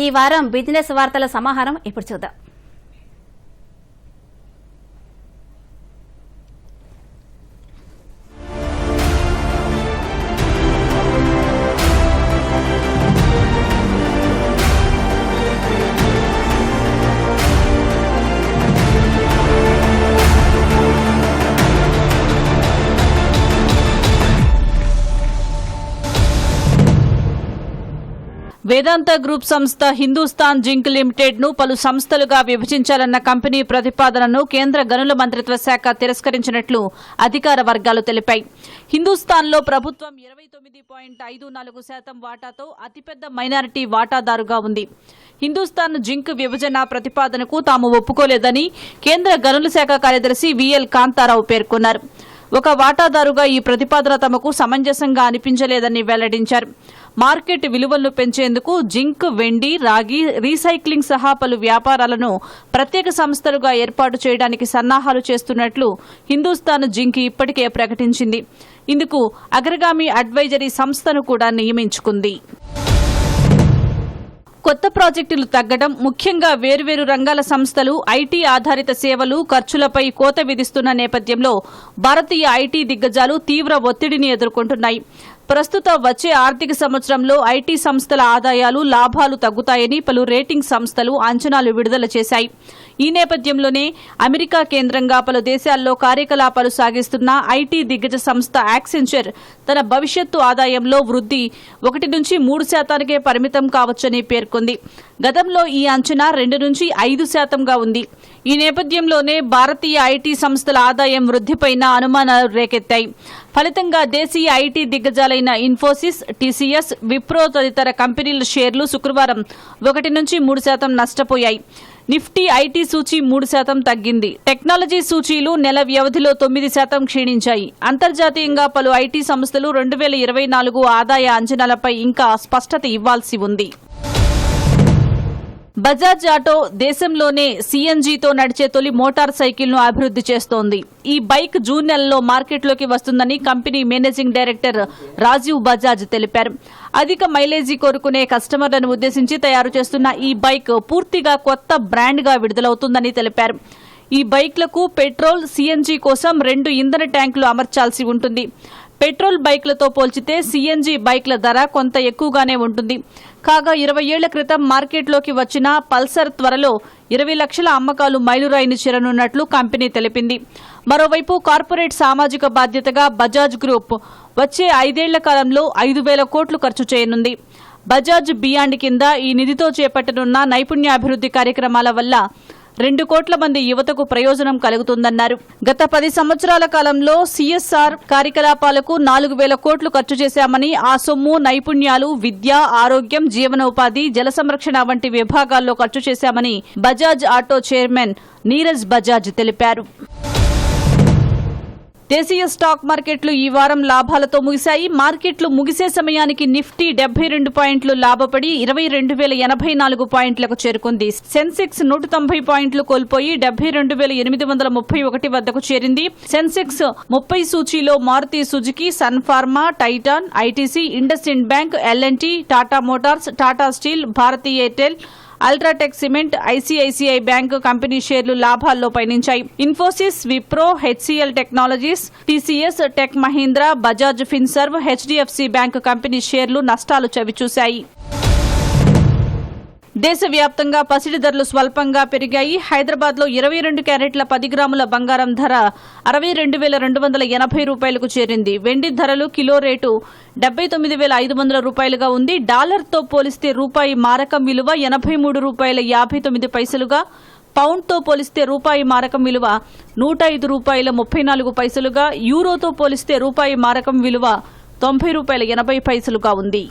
ఈ వారం బిజినెస్ వార్తల సమాహారం ఇప్పుడు చూద్దాం. వేదాంత గ్రూప్ సంస్థ హిందూస్థాన్ జింక్ లిమిటెడ్ను పలు సంస్థలుగా విభజించాలన్న కంపెనీ ప్రతిపాదనను కేంద్ర గనుల మంత్రిత్వ శాఖ తిరస్కరించినట్లు అధికార వర్గాలు తెలిపాయి. హిందూస్థాన్లో ప్రభుత్వం ఇరవై తొమ్మిది పాయింట్ ఐదు నాలుగు శాతం వాటాతో అతిపెద్ద మైనారిటీ వాటాదారుగా ఉంది. హిందూస్థాన్ జింక్ విభజన ప్రతిపాదనకు తాము ఒప్పుకోలేదని కేంద్ర గనుల శాఖ కార్యదర్శి విఎల్ కాంతారావు పేర్కొన్నారు. ఒక వాటాదారుగా ఈ ప్రతిపాదన తమకు సమంజసంగా అనిపించలేదని వెల్లడించారు. మార్కెట్ విలువలను పెంచేందుకు జింక్ వెండి రాగి రీసైక్లింగ్ సహా పలు వ్యాపారాలను ప్రత్యేక సంస్థలుగా ఏర్పాటు చేయడానికి సన్నాహాలు చేస్తున్నట్లు హిందూస్థాన్ జింక్ ఇప్పటికే ప్రకటించింది. ఇందుకు అగ్రగామి అడ్వైజరీ సంస్థను కూడా నియమించుకుంది. కొత్త ప్రాజెక్టులు తగ్గడం ముఖ్యంగా వేర్వేరు రంగాల సంస్థలు ఐటీ ఆధారిత సేవలు ఖర్చులపై కోత విధిస్తున్న నేపథ్యంలో భారతీయ ఐటీ దిగ్గజాలు తీవ్ర ఒత్తిడిని ఎదుర్కొంటున్నాయి. ప్రస్తుత వచ్చే ఆర్థిక సంవత్సరంలో ఐటీ సంస్థల ఆదాయాలు లాభాలు తగ్గుతాయని పలు రేటింగ్ సంస్థలు అంచనాలు విడుదల చేశాయి. ఈ నేపథ్యంలోనే అమెరికా కేంద్రంగా పలు దేశాల్లో కార్యకలాపాలు సాగిస్తున్న ఐటీ దిగ్గజ సంస్థ యాక్సెంచర్ తన భవిష్యత్తు ఆదాయంలో వృద్ధి ఒకటి నుంచి మూడు శాతానికే పరిమితం కావచ్చని పేర్కొంది. గతంలో ఈ అంచనా రెండు నుంచి ఐదు శాతంగా ఉంది. ఈ నేపథ్యంలోనే భారతీయ ఐటీ సంస్థల ఆదాయం వృద్ధిపైన అనుమానాలు రేకెత్తాయి. ఫలితంగా దేశీయ ఐటీ దిగ్గజాలైన ఇన్ఫోసిస్ టీసీఎస్ విప్రో తదితర కంపెనీల షేర్లు శుక్రవారం ఒకటి నుంచి మూడు శాతం నష్టపోయాయి. నిఫ్టీ ఐటీ సూచీ మూడు శాతం తగ్గింది. టెక్నాలజీ సూచీలు నెల వ్యవధిలో తొమ్మిది శాతం క్షీణించాయి. అంతర్జాతీయంగా పలు ఐటీ సంస్థలు రెండు వేల ఇరవై నాలుగు ఆదాయ అంచనాలపై ఇంకా స్పష్టత ఇవ్వాల్సి ఉంది. బజాజ్ ఆటో దేశంలోనే సీఎన్జీతో నడిచే తొలి మోటార్ సైకిల్ను అభివృద్ధి చేస్తోంది. ఈ బైక్ జూన్ నెలలో మార్కెట్లోకి వస్తుందని company managing director Rajiv Bajaj తెలిపారు. అధిక మైలేజీ కోరుకునే కస్టమర్లను ఉద్దేశించి తయారు చేస్తున్న ఈ బైక్ పూర్తిగా కొత్త బ్రాండ్గా విడుదలవుతుందని తెలిపారు. ఈ బైక్లకు పెట్రోల్ సీఎన్జీ కోసం రెండు ఇంధన ట్యాంకులు అమర్చాల్సి ఉంటుంది. పెట్రోల్ బైక్లతో పోల్చితే సీఎన్జీ బైక్ల ధర కొంత ఎక్కువగానే ఉంటుంది. కాగా ఇరవై ఏళ్ళ క్రితం మార్కెట్లోకి వచ్చిన పల్సర్ త్వరలో ఇరవై లక్షల అమ్మకాలు మైలురాయిని చేరనున్నట్లు కంపెనీ తెలిపింది. మరోవైపు కార్పొరేట్ సామాజిక బాధ్యతగా బజాజ్ గ్రూప్ వచ్చే ఐదేళ్ళ కాలంలో ఐదు వేల కోట్లు ఖర్చు చేయనుంది. బజాజ్ బియాండ్ కింద ఈ నిధితో చేపట్టనున్న నైపుణ్యాభివృద్ది కార్యక్రమాల వల్ల రెండు కోట్ల మంది యువతకు ప్రయోజనం కలుగుతుందన్నారు. గత పది సంవత్సరాల కాలంలో సీఎస్ఆర్ కార్యకలాపాలకు నాలుగు వేల కోట్లు ఖర్చు చేశామని ఆ సొమ్ము నైపుణ్యాలు విద్య ఆరోగ్యం జీవనోపాధి జల సంరక్షణ వంటి విభాగాల్లో ఖర్చు చేశామని బజాజ్ ఆటో చైర్మన్ నీరజ్ బజాజ్ తెలిపారు. దేశీయ స్టాక్ మార్కెట్లు ఈ వారం లాభాలతో ముగిశాయి. మార్కెట్లు ముగిసే సమయానికి నిఫ్టీ డెబ్బై రెండు పాయింట్లు లాభపడి ఇరవై రెండు వేల ఎనభై నాలుగు పాయింట్లకు చేరుకుంది. సెన్సెక్స్ నూట తొంభై పాయింట్లు కోల్పోయి డెబ్బై రెండు వేల ఎనిమిది వందల ముప్పై ఒకటి వద్దకు చేరింది. సెన్సెక్స్ ముప్పై సూచీలో Maruti Suzuki Sun Pharma Titan ITC IndusInd bank L&T Tata motors Tata steel Bharti Airtel UltraTech cement ICICI bank company షేర్లు లాభాల్లో పయనించాయి. Infosys Wipro HCL technologies TCS tech Mahindra Bajaj Finserv HDFC bank company షేర్లు నష్టాలు చవిచూశాయి. దేశవ్యాప్తంగా పసిడి ధరలు స్వల్పంగా పెరిగాయి. హైదరాబాద్లో ఇరవై రెండు క్యారెట్ల పది గ్రాముల బంగారం ధర అరవై రెండు వేల రెండు వందల ఎనభై రూపాయలకు చేరింది. వెండి ధరలు కిలో రేటు డెబ్బై తొమ్మిది వేల ఐదు వందల రూపాయలుగా ఉంది. డాలర్తో పోలిస్తే రూపాయి మారకం విలువ ఎనభై మూడు రూపాయల యాభై తొమ్మిది పైసలుగా పౌండ్తో పోలిస్తే రూపాయి మారకం విలువ నూట ఐదు రూపాయల ముప్పై నాలుగు పైసలుగా యూరోతో పోలిస్తే రూపాయి మారకం విలువ తొంభై రూపాయల ఎనభై పైసలుగా ఉంది.